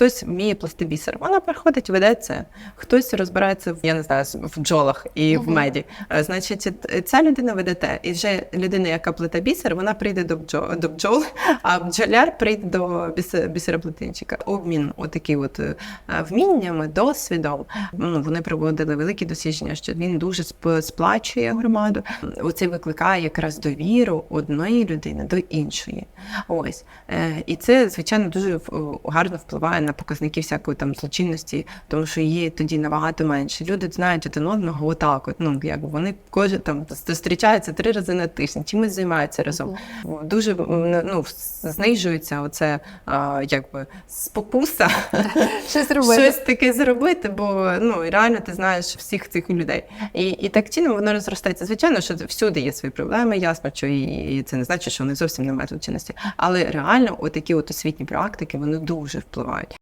хтось вміє плести бісер. Вона приходить, веде це. Хтось розбирається в я не знаю в бджолах і в меді. Е, Значить, ця людина веде те. І вже людина, яка плете бісер, вона прийде до бджол, до бджол, а бджоляр прийде до бісе- бісероплетенчика. Обмін отакі от е, вміннями, досвідом. Ну, вони проводили великі дослідження, що він дуже сплачує громаду. Оце викликає якраз довіру одної людини до іншої. Ось Е, і це звичайно дуже гарно впливає на показники всякої там злочинності, тому що її тоді набагато менше. Люди знають один одного отак. От ну як вони кожен там зустрічаються три рази на тиждень, чимось займаються разом. Дуже ну знижується оце а, якби спокуса Щось робити. щось таке зробити, бо ну реально ти знаєш всіх цих людей. І, і так чином воно розростається. Звичайно, що всюди є свої проблеми, ясно, що і, і це не значить, що вони зовсім не мають злочинності. Але реально, отакі от освітні практики вони дуже впливають.